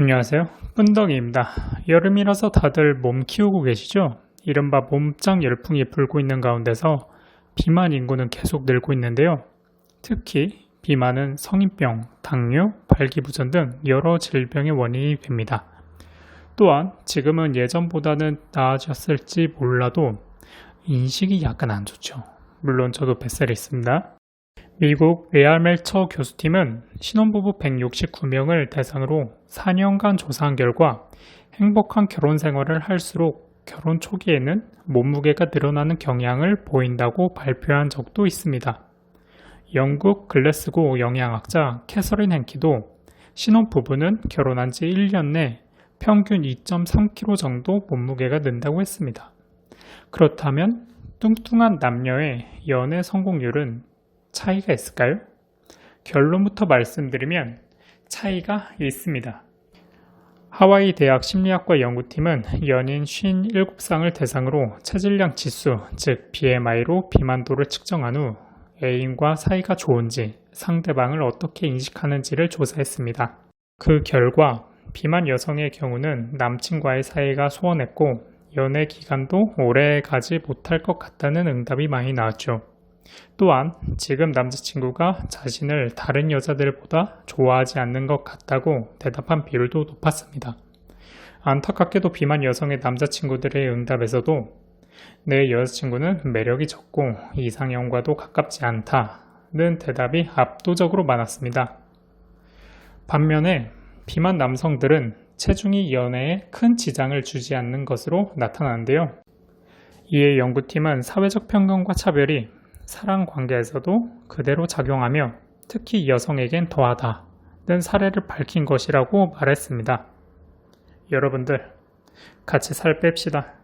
안녕하세요. 끈덕이입니다. 여름이라서 다들 몸 키우고 계시죠? 이른바 몸짱 열풍이 불고 있는 가운데서 비만 인구는 계속 늘고 있는데요. 특히 비만은 성인병, 당뇨, 발기부전 등 여러 질병의 원인이 됩니다. 또한 지금은 예전보다는 나아졌을지 몰라도 인식이 약간 안 좋죠. 물론 저도 뱃살이 있습니다. 미국 레알멜처 교수팀은 신혼부부 169명을 대상으로 4년간 조사한 결과 행복한 결혼 생활을 할수록 결혼 초기에는 몸무게가 늘어나는 경향을 보인다고 발표한 적도 있습니다. 영국 글래스고 영양학자 캐서린 hen키도 신혼 부부는 결혼한 지 1년 내 평균 2.3kg 정도 몸무게가 는다고 했습니다. 그렇다면 뚱뚱한 남녀의 연애 성공률은 차이가 있을까요? 결론부터 말씀드리면 차이가 있습니다. 하와이 대학 심리학과 연구팀은 연인 57쌍을 대상으로 체질량 지수, 즉 BMI로 비만도를 측정한 후 애인과 사이가 좋은지 상대방을 어떻게 인식하는지를 조사했습니다. 그 결과 비만 여성의 경우는 남친과의 사이가 소원했고 연애 기간도 오래 가지 못할 것 같다는 응답이 많이 나왔죠. 또한 지금 남자친구가 자신을 다른 여자들보다 좋아하지 않는 것 같다고 대답한 비율도 높았습니다. 안타깝게도 비만 여성의 남자친구들의 응답에서도 내 여자친구는 매력이 적고 이상형과도 가깝지 않다는 대답이 압도적으로 많았습니다. 반면에 비만 남성들은 체중이 연애에 큰 지장을 주지 않는 것으로 나타나는데요. 이에 연구팀은 사회적 편견과 차별이 사랑 관계에서도 그대로 작용하며 특히 여성에겐 더하다는 사례를 밝힌 것이라고 말했습니다. 여러분들, 같이 살 뺍시다.